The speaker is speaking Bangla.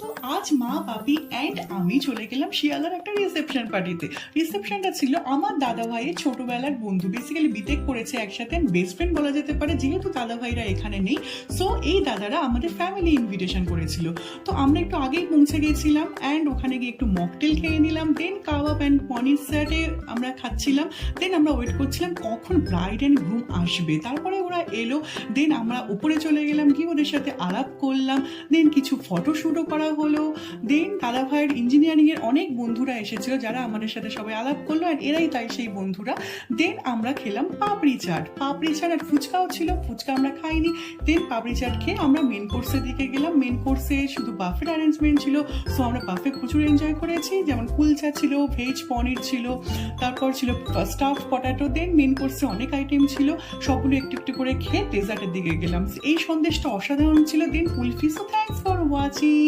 তো আজ মা বাপি অ্যান্ড আমি চলে গেলাম শিয়ালার একটা রিসেপশন পার্টিতে রিসেপশনটা ছিল আমার দাদা ভাইয়ের ছোটবেলার বন্ধু। বেসিক্যালি বিটেক করেছে একসাথে। বেস্ট ফ্রেন্ড বলা যেতে পারে, যেহেতু দাদা ভাইরা এখানে নেই। সো এই দাদারা আমাদের ফ্যামিলি ইনভিটেশন করেছিল। তো আমরা একটু আগেই পৌঁছে গেছিলাম অ্যান্ড ওখানে গিয়ে একটু মকটেল খেয়ে নিলাম। দেন কাবাব অ্যান্ড পনির স্যাটে আমরা খাচ্ছিলাম। দেন আমরা ওয়েট করছিলাম কখন ব্রাইড অ্যান্ড গ্রুম আসবে। তারপরে ওরা এলো। দেন আমরা উপরে চলে গেলাম কি ওদের সাথে আলাপ করলাম। দেন কিছু ফটোশ্যুটও করা হলো। দেন দাদা ভাইয়ের ইঞ্জিনিয়ারিংয়ের অনেক বন্ধুরা এসেছিল, যারা আমাদের সাথে সবাই আলাপ করল আর এরাই তাই সেই বন্ধুরা। দেন আমরা খেলাম পাপড়ি চাট। পাপড়ি চাট আর ফুচকাও ছিল, ফুচকা আমরা খাইনি। দেন পাপড়ি চাট খেয়ে আমরা মেন কোর্সের দিকে কোর্সে শুধু বাফের অ্যারেঞ্জমেন্ট ছিল সো আমরা বাফে প্রচুর এনজয় করেছি। যেমন কুলচা ছিল ভেজ পনির ছিল, তারপর ছিল স্টাফ পটাটো দেন মেন কোর্সে অনেক আইটেম ছিল, সবগুলো একটু একটু করে খেয়ে ডেজার্টের দিকে গেলাম। এই সন্দেশটা অসাধারণ ছিল then kulfi so thanks for watching